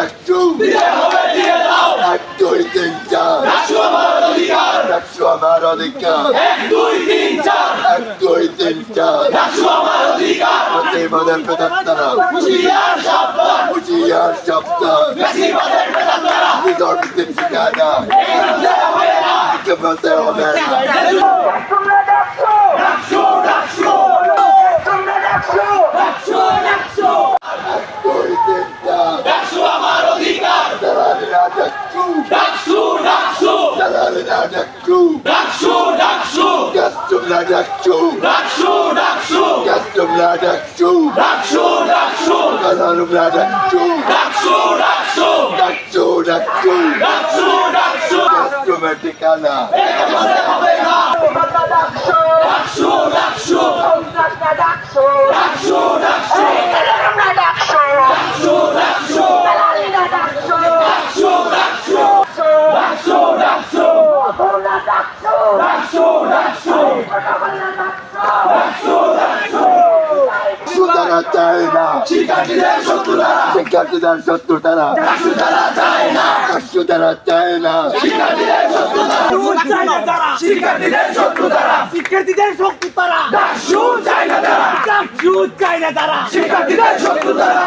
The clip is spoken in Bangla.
ডাকছু দিতে হবে দিয়ে দাও এক দুই তিন চার ডাকসু আমার অধিকার। ডাকছু আমার অধিকার এক, দুই, তিন, চার। এক দুই তিন চার ডাকসু আমার অধিকার প্রতিবাদের পেতাত্তারা হুঁশিয়ার সাবধান হুঁশিয়ার সাবধান বেশিরভাগের বেদান্তারা বিতর্কিত ঠিকানা। এখানে হবে না কেমতে হবে না ডাকসু ডাকসু ডাকসু ডাকসু ডাকসু ডাকসু তোমরা ডাকছো ডাকছো ডাকছো তোমরা ডাকছো ডাকছো ডাকছো তোমরা ডাকছো ডাকছো ডাকছো ডাকছো ডাকছো ডাকছো ডাকছো তোমরা ঠিকানা হবে না চায় না। শিক্ষার্থীদের শিক্ষার্থীদের শত্রু তারা চায় না। কাস্টু তারা চায় না। শিক্ষার্থীদের শত্রু তারা শিক্ষার্থীদের শত্রু তারা শিক্ষার্থীদের তারা চায় না তারা। চাকচু না তারা। শিক্ষার্থীদের শত্রু তারা